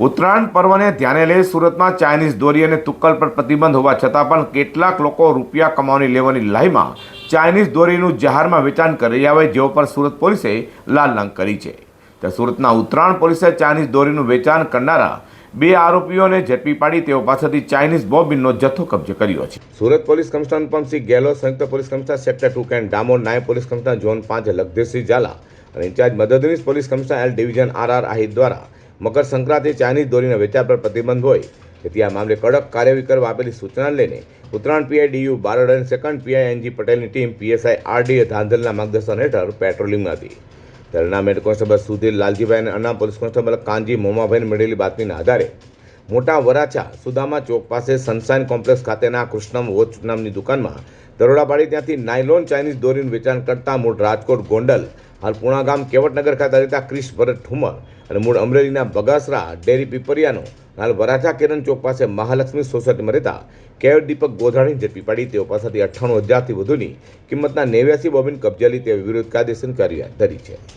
ઉત્તરાયણ પર્વને ધ્યાને લઈ સુરતમાં ચાઇનીઝ દોરી અને તુક્કલ પર પ્રતિબંધ હોવા છતાં પણ કેટલાક લોકો રૂપિયા કમાવાની લેવાની લાઈમાં ચાઇનીઝ દોરીનું જાહેરમાં વેચાણ કરી રહ્યા હોય, જેઓ પર સુરત પોલીસે લાલ કરી છે. તો સુરતના ઉત્તરાયણ પોલીસે ચાઇનીઝ દોરીનું વેચાણ કરનારા બે આરોપીઓને ઝડપી પાડી તેઓ પાસેથી ચાઇનીઝ બોબિનનો જથ્થો કબજે કર્યો છે. સુરત પોલીસ કમિશનર અનુપમસિંહ ગેહલોત સંયુક્ત પોલીસ કમિશનર સેક્ટર ટુ કેન્ડ ડામોર નાયબ પોલીસ કમિશનર ઝોન પાંચ લખદેવસિંહ ઝાલા અને ઇન્ચાર્જ મદદનીશ police commissioner L division R R Ahir દ્વારા મકર સંક્રાંતિ ચાઇનીઝ દોરીના વેચાણ પર પ્રતિબંધ હોય તેથી આ મામલે કડક કાર્યવાહી કરવા આપેલી સૂચનાને લઈને ઉત્તરાયણ પીઆઈ ડીયુ બારડ અને સેકન્ડ પીઆઈ એનજી પટેલની ટીમ પીએસઆઈ આરડી ધાંધલના માર્ગદર્શન હેઠળ પેટ્રોલિંગમાં હતી. તેલના હેડ કોન્સ્ટેબલ સુધીર લાલજીભાઈ અને અના પોલીસ કોન્સ્ટેબલ કાનજી મોમાભાઈને મળેલી બાતમીના આધારે મોટા વરાછા સુદામા ચોક પાસે સનશાઇન કોમ્પ્લેક્સ ખાતેના કૃષ્ણમ વોચ નામની દુકાનમાં દરોડા પાડી ત્યાંથી નાયલોન ચાઇનીઝ દોરીનું વેચાણ કરતા મૂળ રાજકોટ ગોંડલ, હાલ પુણા ગામ કેવટનગર ખાતે રહેતા ક્રિશ ભરત ઠુમર અને મૂળ અમરેલીના બગાસરા, ડેરી પીપરિયાનો, હાલ વરાછા કિરણ ચોક પાસે મહાલક્ષ્મી સોસાયટીમાં રહેતા કેવ દીપક ગોધાણી ઝડપી પાડી. તેઓ પાસેથી અઠ્ઠાણું હજારથી વધુની કિંમતના નેવ્યાસી બોબિન કબજે લી તે વિરુદ્ધ કાયદેસર કાર્યવાહી ધરી છે.